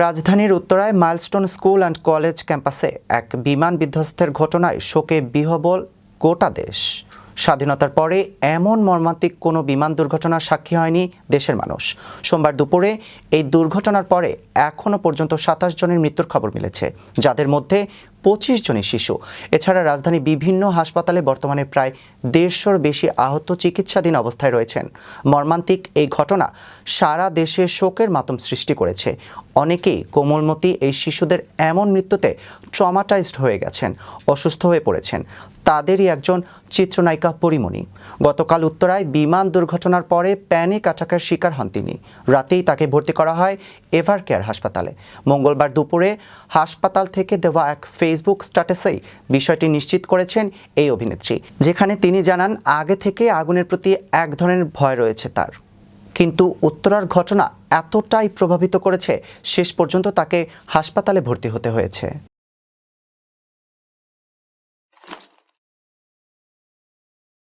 রাজধানীর উত্তরায় milestone school and college ক্যাম্পাসে এক বিমান বিধ্বস্তের ঘটনায় শোকে বিহবল গোটা দেশ। স্বাধীনতার পরে এমন মর্মান্তিক কোনো বিমান দুর্ঘটনার সাক্ষী হয়নি দেশের মানুষ। সোমবার দুপুরে এই দুর্ঘটনার পরে এখনও পর্যন্ত সাতাশ জনের মৃত্যুর খবর মিলেছে, যাদের মধ্যে পঁচিশ জনই শিশু। এছাড়া রাজধানী বিভিন্ন হাসপাতালে বর্তমানে প্রায় দেড়শোর বেশি আহত চিকিৎসাধীন অবস্থায় রয়েছেন। মর্মান্তিক এই ঘটনা সারা দেশে শোকের মাতম সৃষ্টি করেছে। অনেকেই কোমলমতি এই শিশুদের এমন মৃত্যুতে ট্রমাটাইজড হয়ে গেছেন, অসুস্থ হয়ে পড়েছেন। তাদেরই একজন চিত্রনায়িকা পরিমণি। গতকাল উত্তরায় বিমান দুর্ঘটনার পরে প্যানিক আটাকের শিকার হন তিনি। রাতেই তাকে ভর্তি করা হয় এভার কেয়ার হাসপাতালে। মঙ্গলবার দুপুরে হাসপাতাল থেকে দেওয়া এক ফেসবুক স্ট্যাটাসেই বিষয়টি নিশ্চিত করেছেন এই অভিনেত্রী, যেখানে তিনি জানান, আগে থেকে আগুনের প্রতি এক ধরনের ভয় রয়েছে তার। কিন্তু উত্তরার ঘটনা এতটাই প্রভাবিত করেছে, শেষ পর্যন্ত তাকে হাসপাতালে ভর্তি হতে হয়েছে।